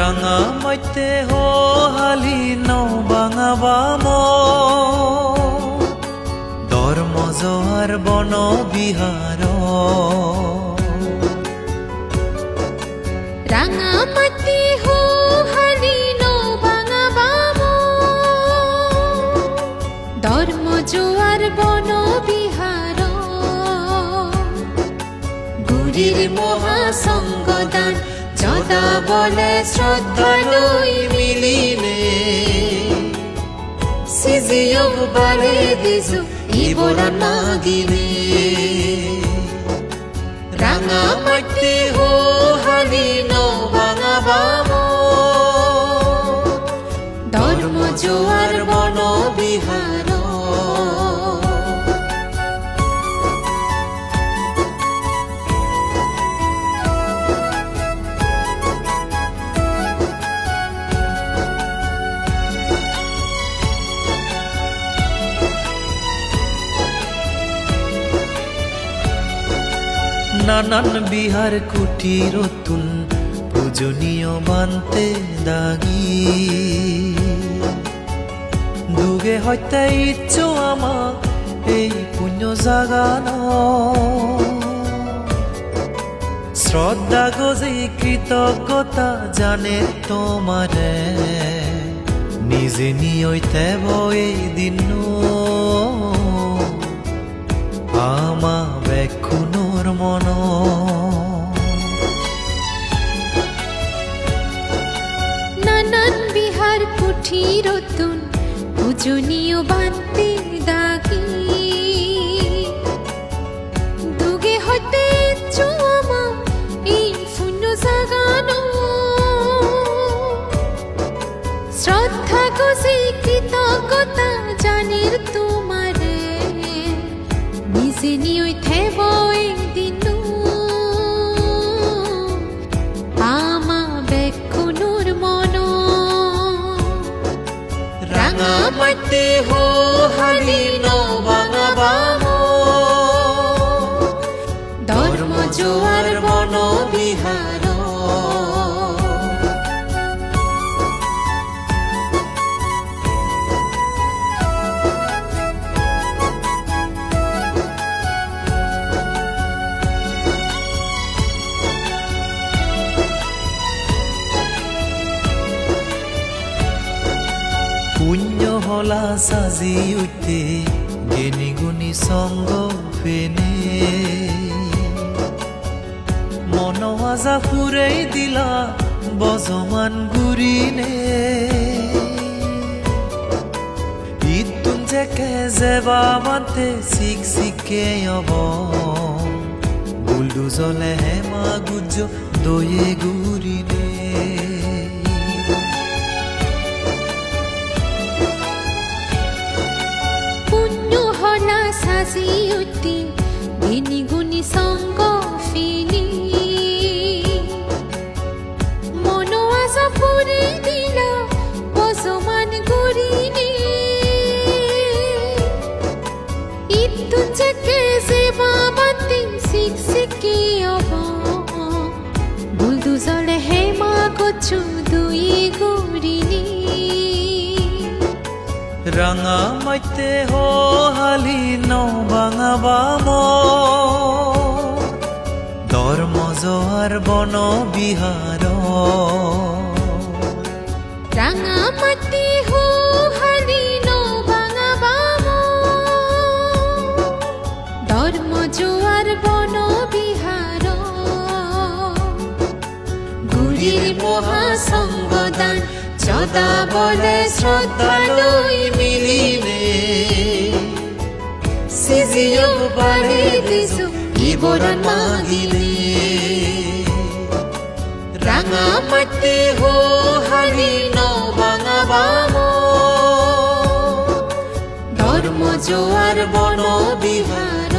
রাঙা মাইতে হালি নৌ বাঙাবাম ধর্ম জোয়ার বন বিহার। রাঙামাটি হো হালি নৌ বাঙা বাম। ধর্ম যদা বলে শ্রদ্ধা লই মিলিনে। সিজিয়োগ বালে দিজু ইবরা নাগিনে রাঙা মাইতে হো ধর্ম জোয়ার বন বিহার। নানান বিহার কুটিরতুন পূজনীয় বানতে দাগি। দুগে হত্যা ইচ্ছো আমাক এই পুণ্য জাগান। শ্রদ্ধা গজে কৃতজ্ঞতা জানে তোমারে, নিজে নিয়ইতে এই দিন। নানান বিহার কুঠিরতুন পূজনীয় বান্তি দাগি। রাঙা মাইতে হো হালি নৌ পুণ্য সাজি উঠে, গেনি গুনি সঙ্গ ফেনে। আজা ফুরাই দিলা বজমান গুরিনে ইতুন জেকে জেবা মানতে শিক শিকে অব। বুলডু জলে হেমা গুজ দয়ে গুরিনে হলা সাজি উঠি ঘিনি গুনি সঙ্গ ফিনি মন আশা পুরি দিলা বসমান গুরিনি রাঙা মাইতে হালি নৌ বাঙাবাম ধর্ম জোয়ার বন বিহার রাঙামাটি হো হালি নৌ বাঙা বাম ধর্ম জোয়ার বন বিহার বলে শ্রদ্ধা ইবরণ রাঙা মাটি হো হালি নৌ বাঙাবাম ধর্ম জোয়ার বন বিহার